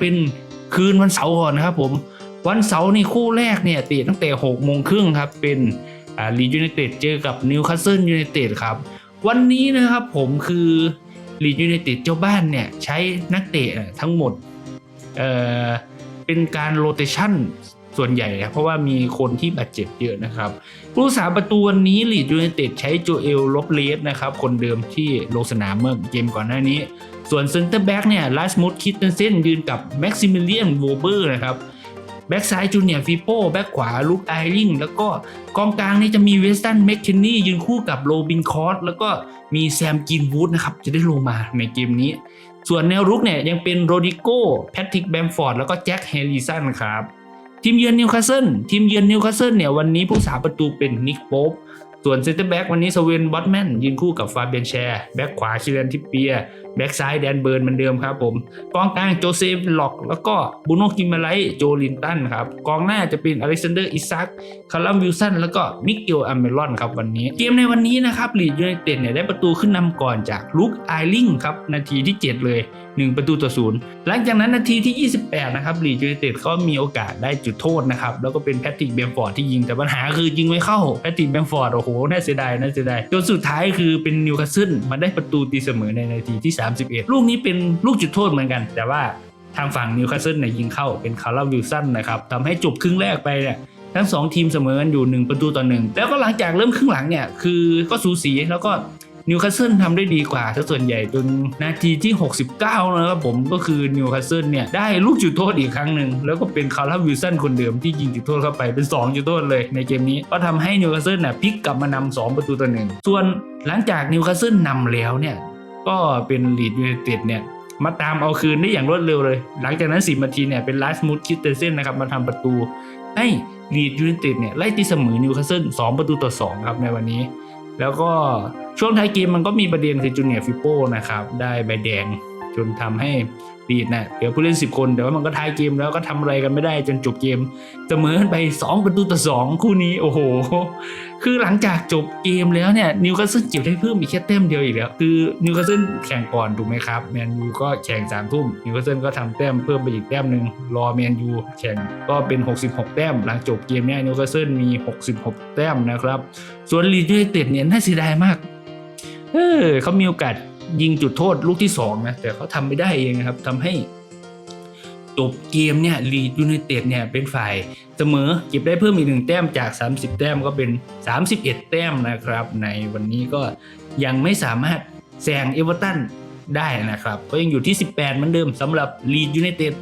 เป็นคืนวันเสาร์ก่อนนะครับผมวันเสาร์นี่คู่แรกเนี่ยเตะตั้งแต่6โมงครึ่งครับ เป็นอ่าลีดยูไนเต็ดเจอกับนิวคาสเซิลยูไนเต็ดครับ วันนี้นะครับผมคือลีดยูไนเต็ดเจ้าบ้านเนี่ย ใช้นักเตะทั้งหมดเอ่อเป็นการโรเตชันส่วนใหญ่นะเพราะว่ามีคนที่บาดเจ็บเยอะนะครับ ผู้สาประตูวันนี้ลีดยูไนเต็ดใช้โจเอลลบเลสนะครับ คนเดิมที่ลงสนามเมื่อเกมก่อนหน้านี้ ส่วนเซนเตอร์แบ็กเนี่ยลาสมุดคิดเตนเซนยืนกับแม็กซิมิเลียนโวเบอร์นะครับแบ็กซ้ายจูเนียร์ฟิโป้แบ็กขวาลูกไอริงแล้วก็กองกลางนี่จะมีเวสตันแมคเคนนี่ยืนคู่กับโรบินคอร์สแล้วก็มีแซมกินวูดนะครับจะได้ลงมาในเกมนี้ ส่วนแนวรุกเนี่ยยังเป็นโรดิโก้แพทริกแบมฟอร์ดแล้วก็แจ็คแฮร์ริสันครับทีมเยือนนิวคาสเซิลทีมเยือนนิวคาสเซิลเนี่ยวันนี้ผู้สาประตูเป็นนิกโป๊ป ส่วนเซนเตอร์แบ็กวันนี้สเวนบอตแมนยืนคู่กับฟาเบียนแชร์แบ็กขวาชิเลนทิปเปียแบ็กซ้ายแดนเบิร์นเหมือนเดิมครับผมกองกลางโจเซฟล็อก แล้วก็บูโนกิมาไลโจลินตันครับกองหน้าจะเป็นอเล็กซานเดอร์อิซักคารัมวิลสันแล้วก็มิเกลอเมรอนครับวันนี้ เกมในวันนี้นะครับลีดยูไนเต็ดเนี่ยได้ประตูขึ้นนำก่อนจากลุกไอริงครับนาทีที่ 7 เลย 1 ประตูต่อศูนย์หลังจากนั้นนาทีที่ 28 นะครับลีดยูไนเต็ดก็มีโอกาสได้จุดโทษนะครับแล้วก็เป็นแพทริกเบมฟอร์ดที่ยิงแต่ปัญหาคือยิงไม่เข้าแพทริกเบมฟอร์ดโอ้โหน่าเสียดายน่าเสียดายจนสุดท้ายคือเป็นนิวคาสเซิลมาได้ประตูตีเสมอในนาทีที่ 31 ลูกนี้เป็นลูกจุดโทษเหมือนกัน แต่ว่าทางฝั่งนิวคาสเซิลเนี่ยยิงเข้าเป็นคาร์ลวิลสันนะครับทำให้จบครึ่งแรกไปเนี่ยทั้งสองทีมเสมอกันอยู่ 1 ประตูต่อหนึ่งแล้วก็หลังจากเริ่มครึ่งหลังเนี่ยคือก็สูสีแล้วก็ นิวคาสเซิลทำได้ดีกว่าถ้าส่วนใหญ่จนนาทีที่ 69 นะครับผมก็คือนิวคาสเซิลเนี่ยได้ลูกจุดโทษอีกครั้งหนึ่ง แล้วก็เป็นคาร์ลวิลสันคนเดิมที่ยิงจุดโทษเข้าไปเป็น 2 จุดโทษเลยในเกมนี้ ก็ทำให้นิวคาสเซิลน่ะพลิกกลับมานำ2ประตูต่อหนึ่งส่วนหลังจากนิวคาสเซิลนำแล้วเนี่ยก็เป็นลีดยูไนเต็ดเนี่ยมาตามเอาคืนได้อย่างรวดเร็วเลย หลังจากนั้น 10นาทีเนี่ยเป็นลาสมูดคิดเตเซนนะครับมาทำประตูให้ลีดยูไนเต็ดเนี่ยไล่ตีเสมอนิวคาสเซิล2ประตูต่อ2ครับในวันนี้ แล้วก็ช่วงท้ายเกมมันก็มีประเด็นคือจูเนียร์ฟิโป้นะครับ ได้ใบแดงจนทำให้ลีดเนี่ยเหลือผู้เล่น 10 คน แต่ว่ามันก็ท้ายเกมแล้วก็ทำอะไรกันไม่ได้จนจบเกมเสมอกันไป 2 ประตูต่อ 2 คู่นี้ โอ้โห คือหลังจากจบเกมแล้วเนี่ยนิวคาสเซิลเก็บได้เพิ่มอีกแค่แต้มเดียวอีกแล้ว คือนิวคาสเซิลแข่งก่อนถูกไหมครับแมนยูก็แข่งสามทุ่มนิวคาสเซิลก็ทำแต้มเพิ่มไปอีกแต้มหนึ่งรอแมนยูแข่งก็เป็น 66 แต้ม หลังจบเกมเนี่ยนิวคาสเซิลมี 66 แต้มนะครับ ส่วนลีดยูไนเต็ดเนี่ยน่าเสียดายมากเออเขามีโอกาสยิงจุดโทษลูกที่สองนะแต่เขาทำไม่ได้เองนะครับทำให้ จบเกมเนี่ยลีดยูไนเต็ดเนี่ยเป็นฝ่ายเสมอเก็บได้เพิ่มอีกหนึ่งแต้มจาก 30 แต้มก็เป็น 31 แต้มนะครับ ในวันนี้ก็ยังไม่สามารถแซงเอเวอร์ตันได้นะครับ ก็ยังอยู่ที่ 18 เหมือนเดิมสำหรับลีดยูไนเต็ด